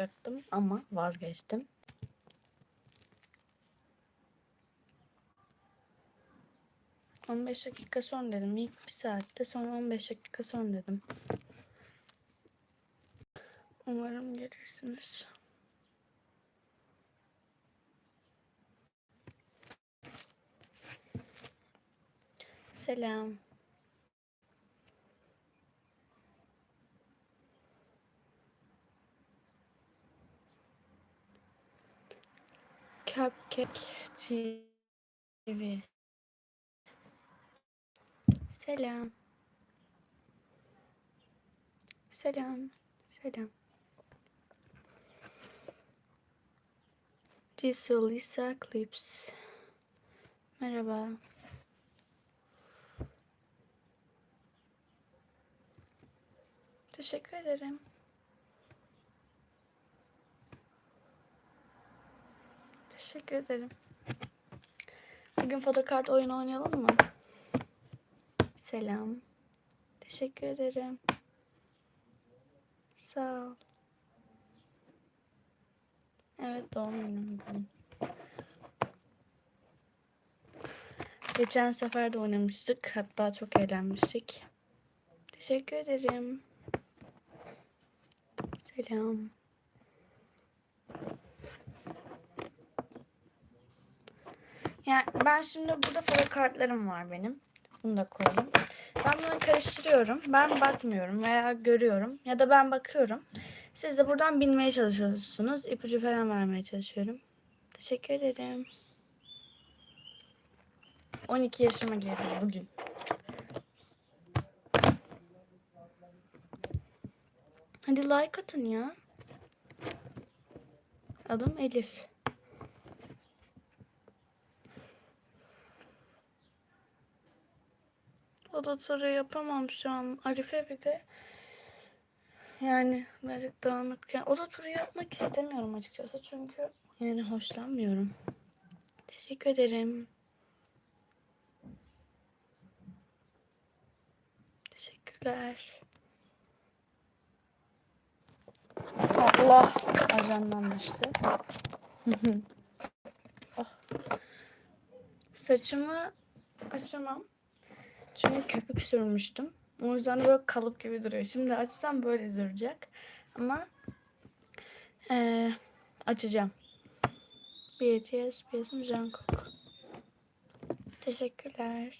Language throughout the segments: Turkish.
yapacaktım ama vazgeçtim. On beş dakika son dedim. İlk bir saatte sonra 15 dakika son dedim. Umarım gelirsiniz. Selam. Cupcake TV. Selam. Selam. Selam. This is Lisa Clips. Merhaba. Teşekkür ederim. Teşekkür ederim. Bugün fotokart oyunu oynayalım mı? Selam. Teşekkür ederim. Sağ ol. Evet doğum günüm bugün. Geçen sefer de oynamıştık. Hatta çok eğlenmiştik. Teşekkür ederim. Selam. Yani ben şimdi burada foto kartlarım var benim. Bunu da koyayım. Ben bunu karıştırıyorum. Ben bakmıyorum veya görüyorum ya da ben bakıyorum. Siz de buradan bilmeye çalışıyorsunuz. İpucu falan vermeye çalışıyorum. Teşekkür ederim. 12 yaşıma girdim bugün. Hadi like atın ya. Adım Elif. Oda turu yapamam şu an. Arife bir de yani birazcık dağınık. Yani oda turu yapmak istemiyorum açıkçası çünkü yani hoşlanmıyorum. Teşekkür ederim. Teşekkürler. Allah ajanlanmıştı. Ah. Saçımı açamam. Çünkü köpük sürmüştüm. O yüzden de böyle kalıp gibi duruyor. Şimdi açsam böyle duracak. Ama eee, açacağım. BTS, BTS, Jungkook. Teşekkürler.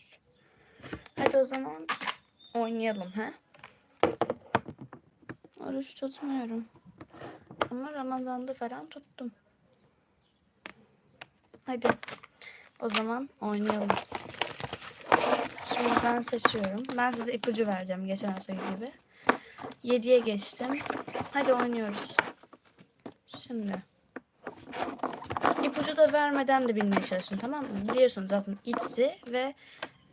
Hadi o zaman oynayalım ha. Oruç tutmuyorum. Ama Ramazan'da falan tuttum. Hadi. O zaman oynayalım. Şimdi ben seçiyorum. Ben size ipucu vereceğim geçen haftaki gibi. 7'ye geçtim. Hadi oynuyoruz. Şimdi. İpucu da vermeden de bilmeye çalışın tamam mı? Biliyorsunuz zaten ITZY ve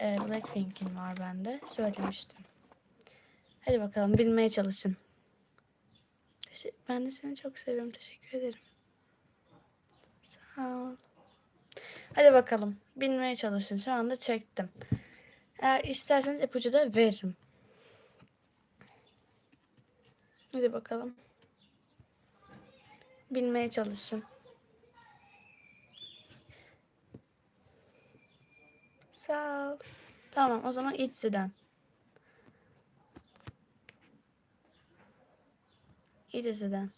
e, Blackpink'in var bende. Söylemiştim. Hadi bakalım bilmeye çalışın. Ben de seni çok seviyorum. Teşekkür ederim. Sağ ol. Hadi bakalım. Bilmeye çalışın. Şu anda çektim. Eğer isterseniz ipucu da veririm. Hadi bakalım. Bilmeye çalışın. Sağ ol. Tamam o zaman İTZY'den. İTZY'den.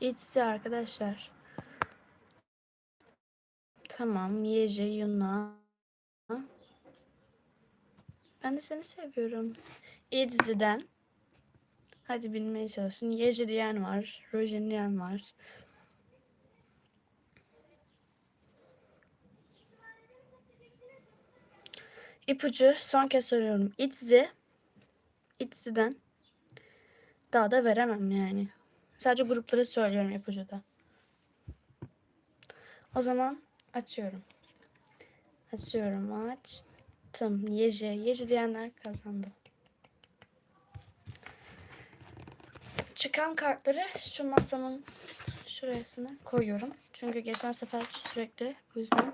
İTZY arkadaşlar. Tamam. Yeje, Yuna. Ben de seni seviyorum. İTZY'den. Hadi bilmeye çalışın. Yeje diyen var. Rojen diyen var. İpucu son kez soruyorum. İtzi. İtzi'den. Daha da veremem yani. Sadece grupları söylüyorum ipucuda. O zaman açıyorum. Açıyorum. Açtım. Yeje. Yeje diyenler kazandı. Çıkan kartları şu masamın şurasına koyuyorum. Çünkü geçen sefer sürekli bu yüzden.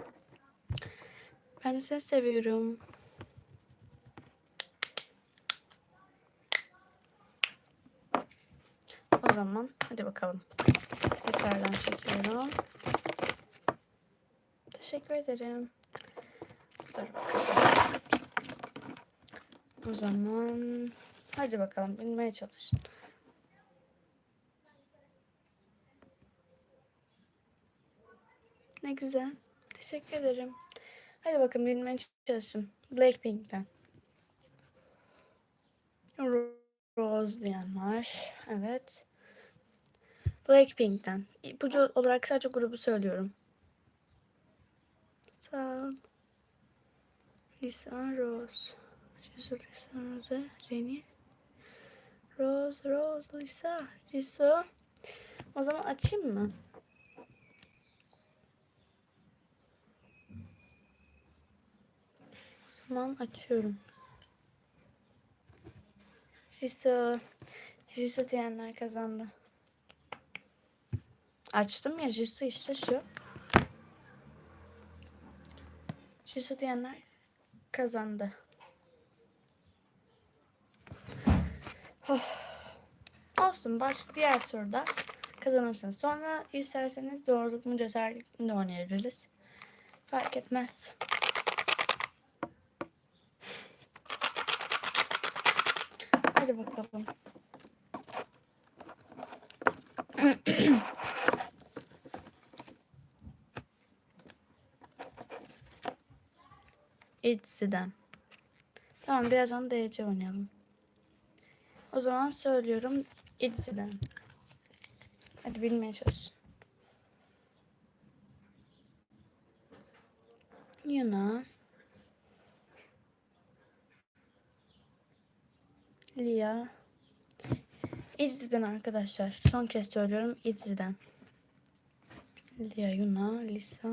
Ben de seni seviyorum. zaman hadi bakalım. Tekrardan çekiyorum. Teşekkür ederim. Dur bakalım. O zaman hadi bakalım bilmeye çalışın. Ne güzel. Teşekkür ederim. Hadi bakalım bilmeye çalışın. Blackpink'ten. Rose diyen var. Evet. Blackpink'ten. İpucu olarak sadece grubu söylüyorum. Sağ. Lisa Rose. Jisoo, Lisa Rose. Jenny. Rose, Rose, Lisa. Jisoo. O zaman açayım mı? O zaman açıyorum. Jisoo. Jisoo diyenler kazandı. Açtım ya Jisoo işte şu. Jisoo diyenler kazandı. Oh. Olsun baş diğer turda kazanırsınız. Sonra isterseniz doğruluk mu cesaretlik mi oynayabiliriz. Fark etmez. Hadi bakalım. Itzy'den. Tamam birazdan DC oynayalım. O zaman söylüyorum Itzy'den. Hadi bilmeye çalışın. Yuna. Lia. Itzy'den arkadaşlar. Son kez söylüyorum Itzy'den. Lia, Yuna, Lisa.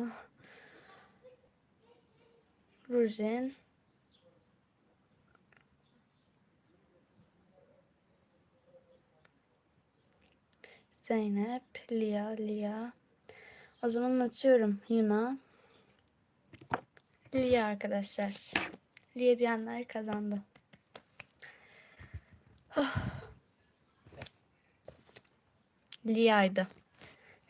Rujin. Zeynep, Lia, Lia. O zaman açıyorum. Yuna. Lia arkadaşlar. Lia diyenler kazandı. Lia'ydı.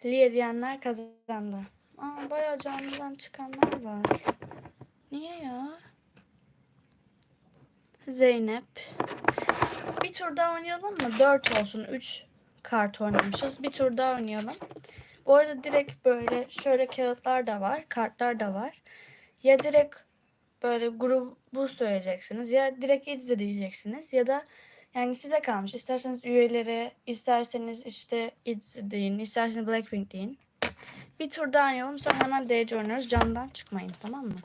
Lia diyenler kazandı. Aa, bayağı canlıdan çıkanlar var. Niye ya? Zeynep. Bir tur daha oynayalım mı? 4 olsun. 3 kart oynamışız. Bir tur daha oynayalım. Bu arada direkt böyle şöyle kağıtlar da var. Kartlar da var. Ya direkt böyle grubu söyleyeceksiniz. Ya direkt izle diyeceksiniz. Ya da yani size kalmış. İsterseniz üyelere, isterseniz işte izle deyin. isterseniz Blackpink deyin. Bir tur daha oynayalım. Sonra hemen DC oynuyoruz. Camdan çıkmayın. Tamam mı?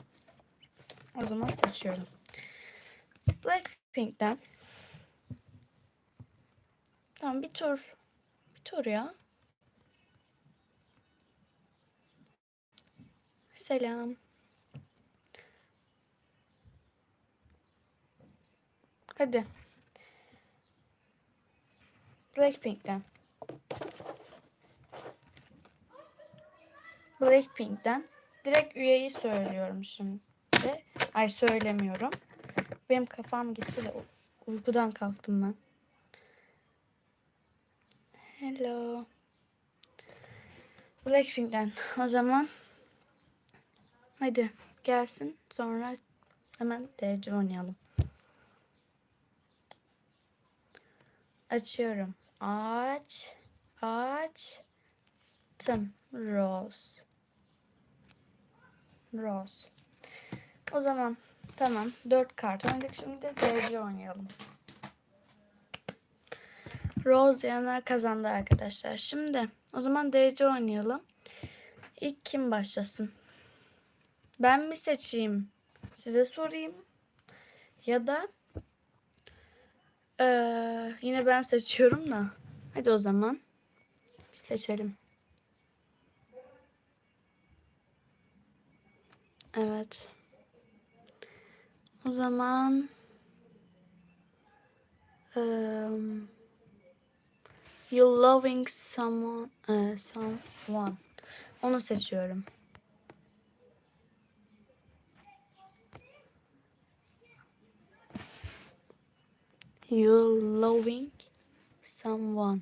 O zaman seçiyorum. Blackpink'ten. Tamam bir tur. Bir tur ya. Selam. Hadi. Blackpink'ten. Blackpink'ten. Direkt üyeyi söylüyorum şimdi. Ay söylemiyorum. Benim kafam gitti de uykudan kalktım ben. Hello. Blackpink'ten. O zaman hadi gelsin. Sonra hemen DC oynayalım. Açıyorum. Aç. Açtım. Rose. Rose. O zaman tamam. Dört kart oynadık. Şimdi de DC oynayalım. Rose diyenler kazandı arkadaşlar. Şimdi o zaman DC oynayalım. İlk kim başlasın? Ben mi seçeyim? Size sorayım. Ya da ee, yine ben seçiyorum da. Hadi o zaman seçelim. Evet. O zaman um, you loving someone uh, someone onu seçiyorum. You loving someone.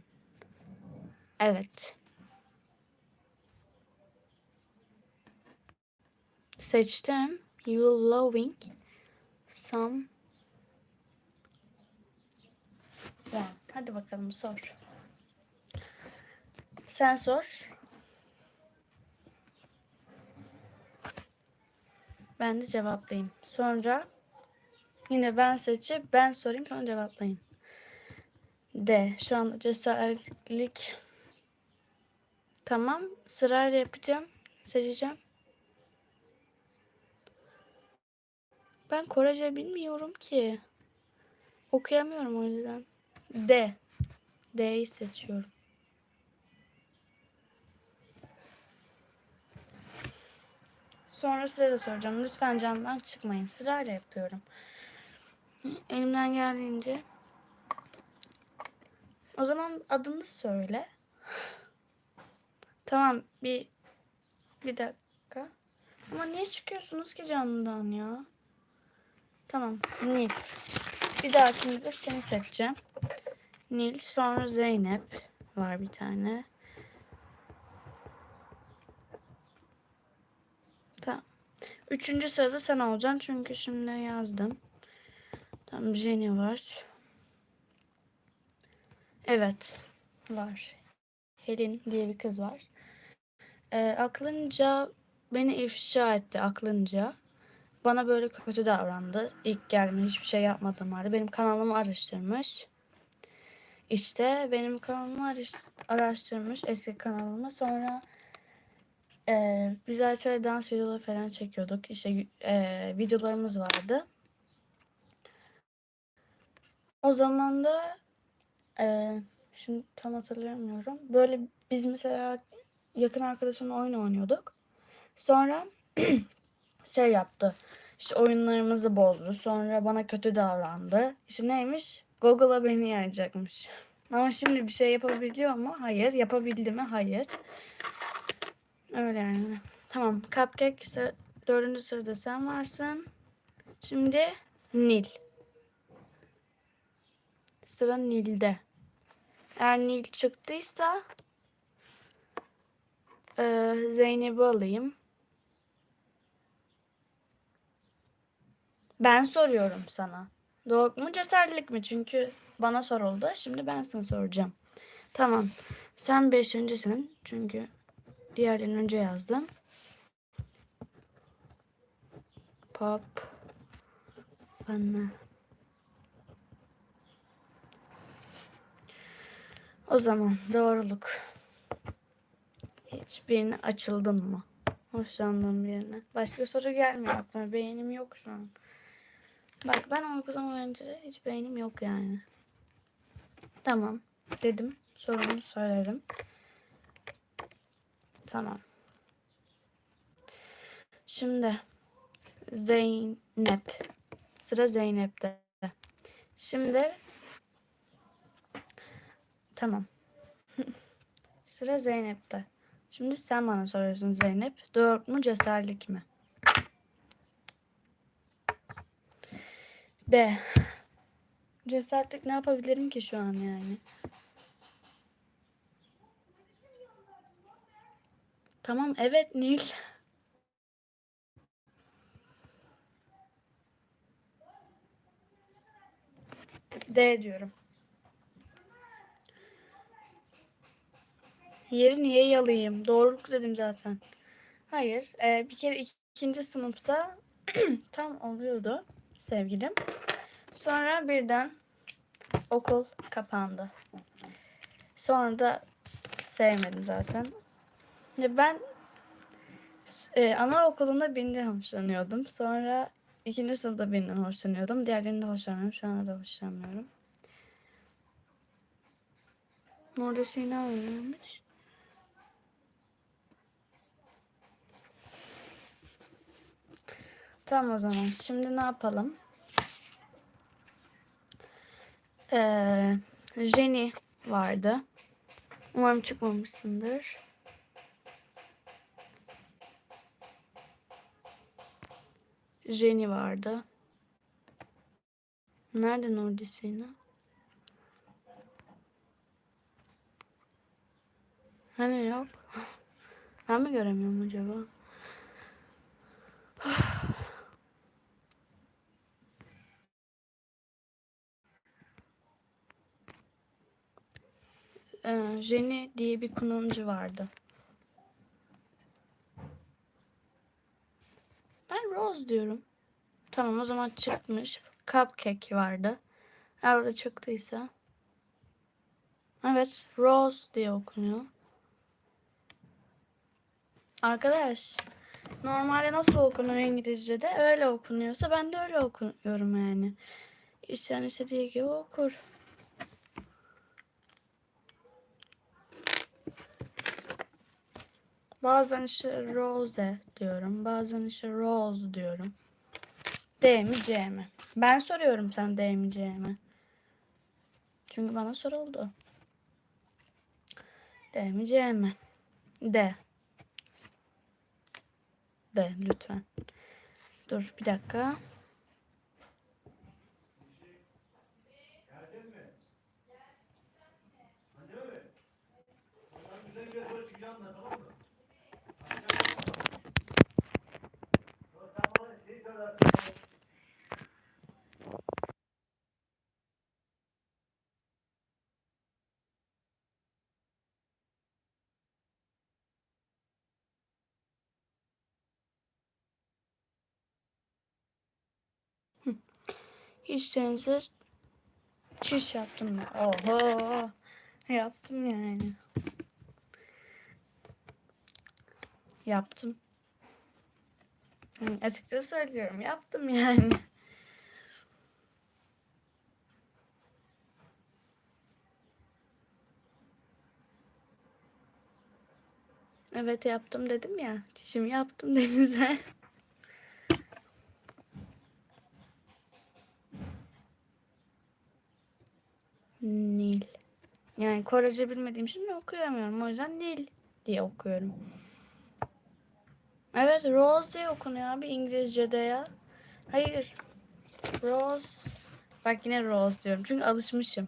Evet. Seçtim. You loving some Ben. Hadi bakalım sor. Sen sor. Ben de cevaplayayım. Sonra yine ben seçip ben sorayım sonra cevaplayın. D. Şu anda cesaretlik. Tamam. Sırayla yapacağım. Seçeceğim. Ben Korece bilmiyorum ki. Okuyamıyorum o yüzden. D. D'yi seçiyorum. Sonra size de soracağım. Lütfen camdan çıkmayın. Sırayla yapıyorum. Elimden geldiğince. O zaman adını söyle. Tamam bir bir dakika. Ama niye çıkıyorsunuz ki canlıdan ya? Tamam Nil. Bir dahakinde de seni seçeceğim. Nil sonra Zeynep var bir tane. Tamam. Üçüncü sırada sen olacaksın çünkü şimdi yazdım. Tamam Jenny var. Evet var. Helin diye bir kız var. Ee, aklınca beni ifşa etti aklınca. Bana böyle kötü davrandı. İlk gelme hiçbir şey yapmadım halde. Benim kanalımı araştırmış. İşte benim kanalımı araştırmış eski kanalımı. Sonra e, güzel şöyle dans videoları falan çekiyorduk. İşte e, videolarımız vardı. O zaman da e, şimdi tam hatırlayamıyorum. Böyle biz mesela yakın arkadaşımla oyun oynuyorduk. Sonra şey yaptı. İşte oyunlarımızı bozdu. Sonra bana kötü davrandı. İşte neymiş? Google'a beni yayacakmış. Ama şimdi bir şey yapabiliyor mu? Hayır. Yapabildi mi? Hayır. Öyle yani. Tamam. Cupcake sıra, dördüncü sırada sen varsın. Şimdi Nil. Sıra Nil'de. Eğer Nil çıktıysa e, Zeynep'i alayım. Ben soruyorum sana. Doğru mu cesaretlik mi? Çünkü bana soruldu. Şimdi ben sana soracağım. Tamam. Sen beşincisin. Çünkü diğerlerini önce yazdım. Pop. Bana. O zaman doğruluk. Hiçbirine açıldın mı? Hoşlandığın birine. Başka soru gelmiyor aklıma. Beğenim yok şu an. Bak ben okuduğum önce hiç beynim yok yani. Tamam dedim. Sorunu söyledim. Tamam. Şimdi Zeynep. Sıra Zeynep'te. Şimdi tamam. Sıra Zeynep'te. Şimdi sen bana soruyorsun Zeynep. Doğru mu cesaretlik mi? De. Cesaretlik ne yapabilirim ki şu an yani? Tamam evet Nil. D diyorum. Yeri niye yalayayım? Doğruluk dedim zaten. Hayır. E, bir kere ikinci sınıfta tam oluyordu sevgilim. Sonra birden okul kapandı. Sonra da sevmedim zaten. Ben e, anaokulunda birinden hoşlanıyordum. Sonra ikinci sınıfta birinden hoşlanıyordum. Diğerlerinde hoşlanmıyorum. Şu anda da hoşlanmıyorum. Orada Sina oynuyormuş. Tamam o zaman. Şimdi ne yapalım? Ee, Jenny vardı. Umarım çıkmamışsındır. Jenny vardı. Nereden oradasın? Hani yok. Ben mi göremiyorum acaba? Ee, Jenny diye bir kullanıcı vardı. Ben Rose diyorum. Tamam o zaman çıkmış. Cupcake vardı. Eğer orada çıktıysa. Evet Rose diye okunuyor. Arkadaş normalde nasıl okunur İngilizce'de öyle okunuyorsa ben de öyle okuyorum yani. İsteyen istediği gibi okur. Bazen işte Rose diyorum. Bazen işte Rose diyorum. D mi C mi? Ben soruyorum sen D mi C mi? Çünkü bana soruldu. D mi C mi? D. D lütfen. Dur bir dakika. Hiç değilse çiş yaptım ben. Oho. Yaptım yani. Yaptım. Açıkça söylüyorum. Yaptım yani. Evet yaptım dedim ya. Çişimi yaptım denize. Nil. Yani Korece bilmediğim için okuyamıyorum. O yüzden Nil diye okuyorum. Evet Rose diye okunuyor abi İngilizce'de ya. Hayır. Rose. Bak yine Rose diyorum. Çünkü alışmışım.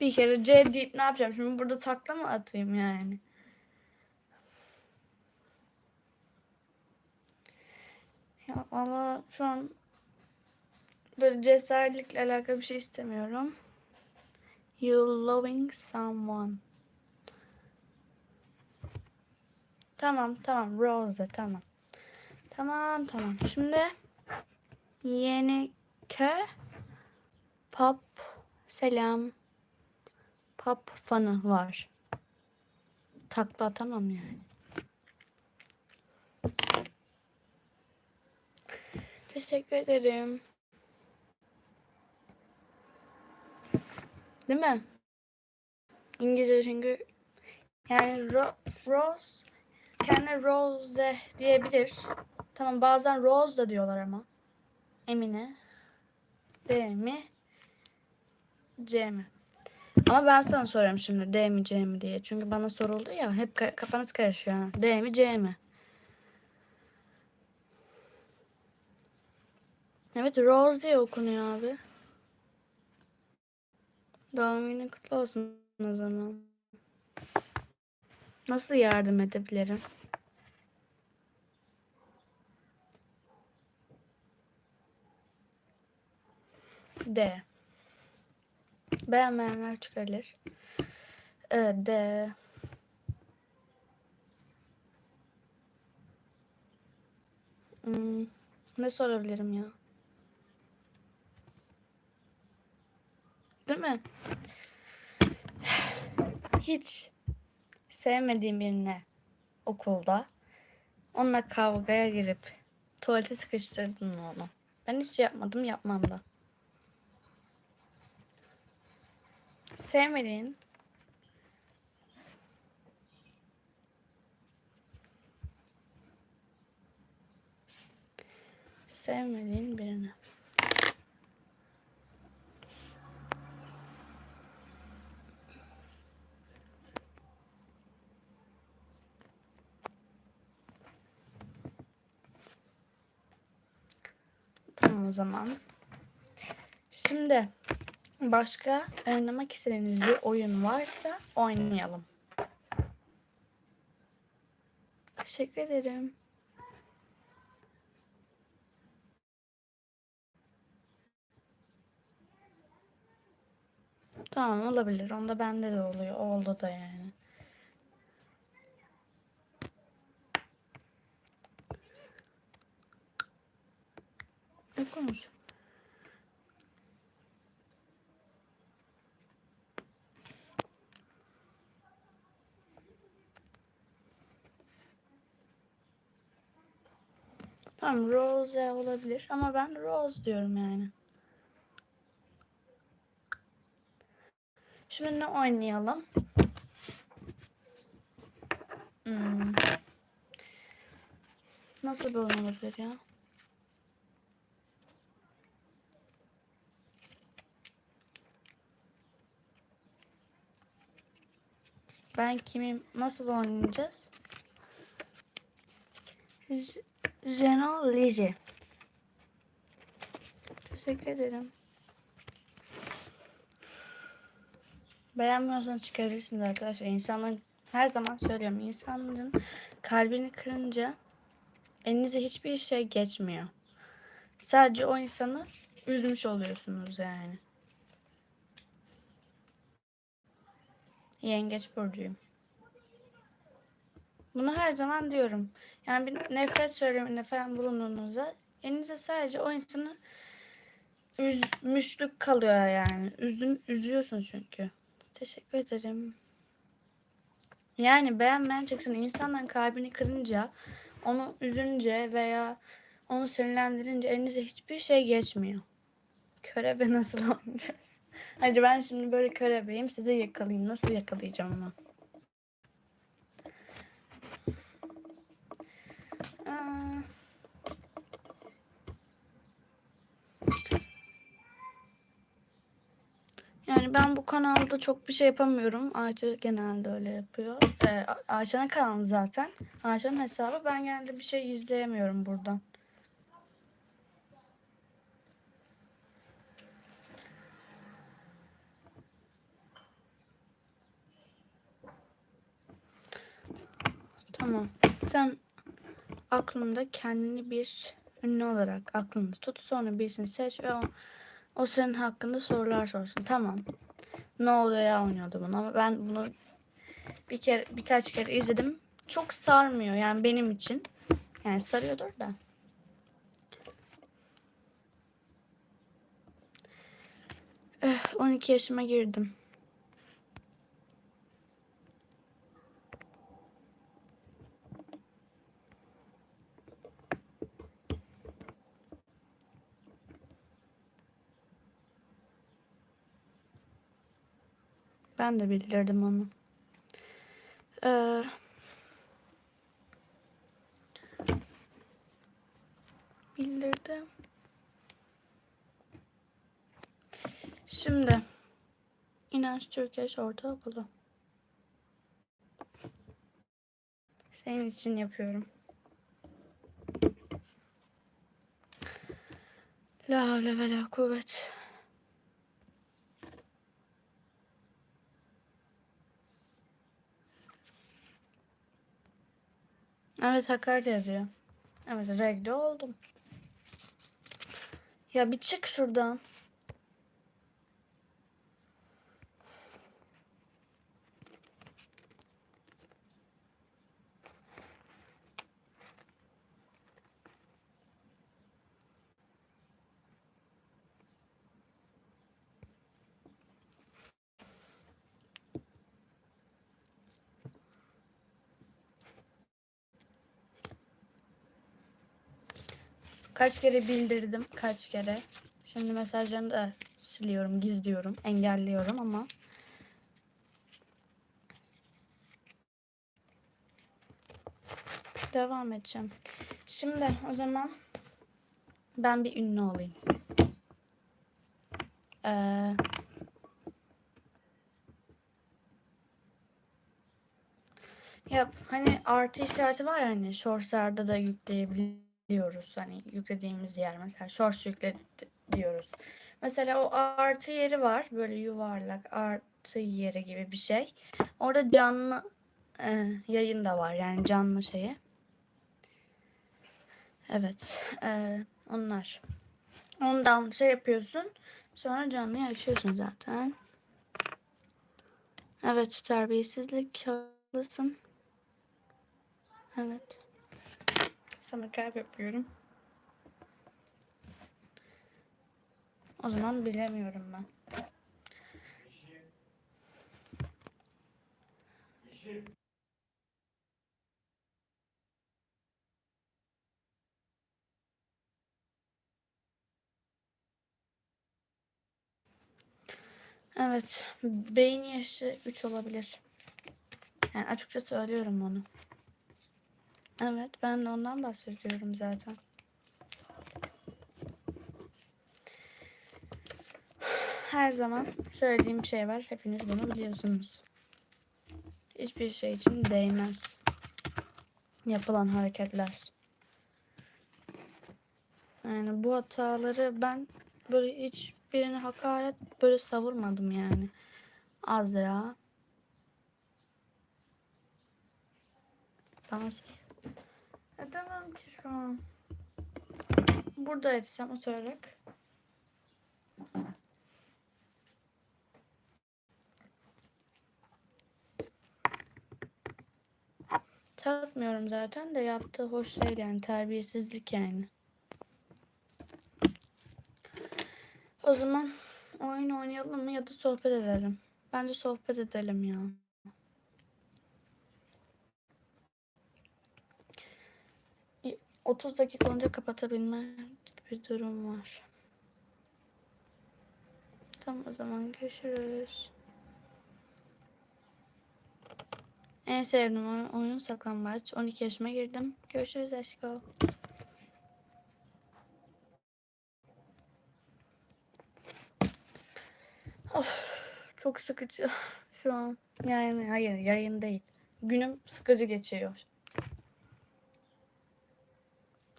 Bir kere C deyip ne yapacağım? Şimdi burada takla mı atayım yani? Ya valla şu an böyle cesaretlikle alakalı bir şey istemiyorum. You loving someone. Tamam tamam Rose tamam. Tamam tamam. Şimdi yeni kö pop selam pop fanı var. Takla atamam yani. Teşekkür ederim. Değil mi? İngilizce çünkü yani ro Rose kendine Rose diyebilir. Tamam bazen Rose da diyorlar ama. Emine. D mi? C mi? Ama ben sana soruyorum şimdi D mi C mi diye. Çünkü bana soruldu ya. Hep ka kafanız karışıyor. D mi C mi? Evet Rose diye okunuyor abi. Doğum günün kutlu olsun o zaman. Nasıl yardım edebilirim? D. Beğenmeyenler çıkarılır. Ee, D. Hmm, ne sorabilirim ya? Değil mi? Hiç sevmediğim birine okulda onunla kavgaya girip tuvalete sıkıştırdın onu? Ben hiç yapmadım, yapmam da. Sevmediğin sevmediğin birine. O zaman. Şimdi başka oynamak istediğiniz bir oyun varsa oynayalım. Teşekkür ederim. Tamam olabilir. Onda bende de oluyor. Oldu da yani. Ne? Tamam Rose olabilir ama ben Rose diyorum yani. Şimdi ne oynayalım? Hmm. Nasıl bir oyun olabilir ya? Ben kimim? Nasıl oynayacağız? J- Jeno Liji. Teşekkür ederim. Beğenmiyorsanız çıkarırsınız arkadaşlar. İnsanların her zaman söylüyorum. insanların kalbini kırınca elinize hiçbir şey geçmiyor. Sadece o insanı üzmüş oluyorsunuz yani. Yengeç burcuyum. Bunu her zaman diyorum. Yani bir nefret söyleminde falan bulunduğunuzda elinize sadece o insanı üzmüşlük kalıyor yani. Üzdün, üzüyorsun çünkü. Teşekkür ederim. Yani beğenmeyen çıksın. İnsanların kalbini kırınca, onu üzünce veya onu sinirlendirince elinize hiçbir şey geçmiyor. Körebe nasıl oynayacağız? Hadi ben şimdi böyle körebeyim. Size yakalayayım. Nasıl yakalayacağım? Aa. Yani ben bu kanalda çok bir şey yapamıyorum. Ayça genelde öyle yapıyor. Ee, Ayça'nın kanalı zaten. Ayça'nın hesabı. Ben genelde bir şey izleyemiyorum buradan. Tamam. Sen aklında kendini bir ünlü olarak aklında tut. Sonra birisini seç ve o, o senin hakkında sorular sorsun. Tamam. Ne oluyor ya oynuyordu bunu ama ben bunu bir kere birkaç kere izledim. Çok sarmıyor yani benim için. Yani sarıyordur da. Eh, 12 yaşıma girdim. Ben de bildirdim onu. Ee, bildirdim. Şimdi İnanç Türkeş Ortaokulu. Senin için yapıyorum. La havle ve la kuvvet. Evet hakaret ediyor. Evet regle oldum. Ya bir çık şuradan. Kaç kere bildirdim, kaç kere. Şimdi mesajlarını da siliyorum, gizliyorum, engelliyorum ama devam edeceğim. Şimdi o zaman ben bir ünlü olayım. Ee, ya hani artı işareti var ya hani Shorts'larda da yükleyebiliyoruz. Hani yüklediğimiz yer mesela Shorts yükle diyoruz. Mesela o artı yeri var. Böyle yuvarlak artı yeri gibi bir şey. Orada canlı e, yayın da var. Yani canlı şeyi. Evet. eee, onlar. Ondan şey yapıyorsun. Sonra canlıyı açıyorsun zaten. Evet. Terbiyesizlik. Haklısın. Evet. Sana kalp yapıyorum. O zaman bilemiyorum ben. Evet. Beyin yaşı 3 olabilir. Yani açıkça söylüyorum onu. Evet. Ben de ondan bahsediyorum zaten. Her zaman söylediğim bir şey var. Hepiniz bunu biliyorsunuz. Hiçbir şey için değmez. Yapılan hareketler. Yani bu hataları ben böyle hiç birine hakaret böyle savurmadım yani. Azra. Bana ses. Edemem ki şu an. Burada etsem oturarak. Takmıyorum zaten de yaptığı hoş değil yani terbiyesizlik yani. O zaman oyun oynayalım mı ya da sohbet edelim. Bence sohbet edelim ya. 30 dakika önce kapatabilme bir durum var. Tamam o zaman görüşürüz. En sevdiğim oyun, oyun saklambaç. 12 yaşıma girdim. Görüşürüz aşkım. Of, çok sıkıcı şu an. Yani hayır yayın değil. Günüm sıkıcı geçiyor.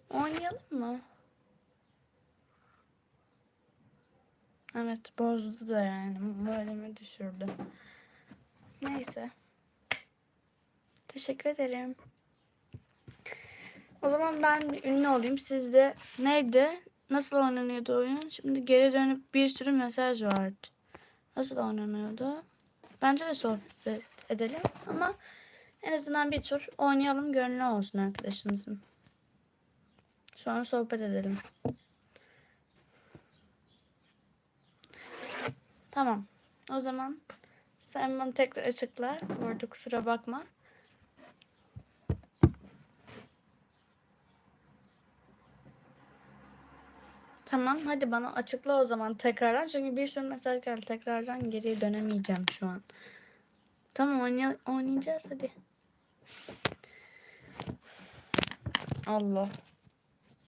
Oynayalım mı? Evet bozdu da yani. Moralimi düşürdü. Neyse. Teşekkür ederim. O zaman ben bir ünlü olayım. Siz de neydi? Nasıl oynanıyordu oyun? Şimdi geri dönüp bir sürü mesaj vardı. Nasıl oynanıyordu? Bence de sohbet edelim ama en azından bir tur oynayalım gönlü olsun arkadaşımızın. Sonra sohbet edelim. Tamam. O zaman sen bana tekrar açıkla. Bu arada kusura bakma. Tamam hadi bana açıkla o zaman tekrardan. Çünkü bir sürü mesaj geldi. Tekrardan geriye dönemeyeceğim şu an. Tamam oynay oynayacağız hadi. Allah.